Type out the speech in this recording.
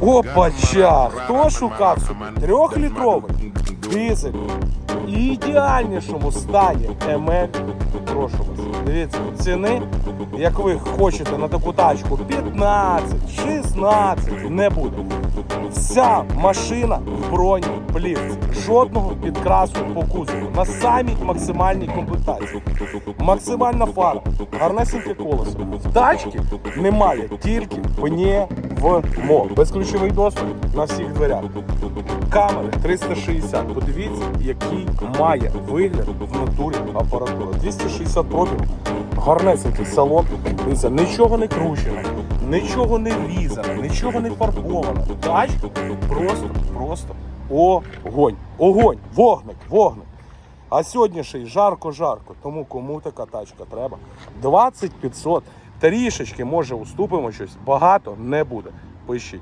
Опача! Хто шукав собі трьохлітровий дизель і ідеальнішому стані МЛ? Прошу вас. Дивіться, ціни, як ви хочете на таку тачку, 15, 16 не буде. Вся машина в броні плівці. Жодного підкрасу по кузову. На самій максимальній комплектації. Максимальна фара, гарнесеньке колесо. В тачці немає тільки пневмо. Безключовий доступ на всіх дверях. Камери 360. Подивіться, який має вигляд в натурі апаратура. 260 пробігів. Гарнесенький салон. Дивіться, нічого не кручено, нічого не різано, нічого не фарбовано. Тачка просто, просто огонь. Огонь, вогник, вогник. А сьогодні ще й жарко-жарко. Тому кому така тачка треба? 20 500. Трішечки, може, уступимо щось. Багато не буде. Пишіть.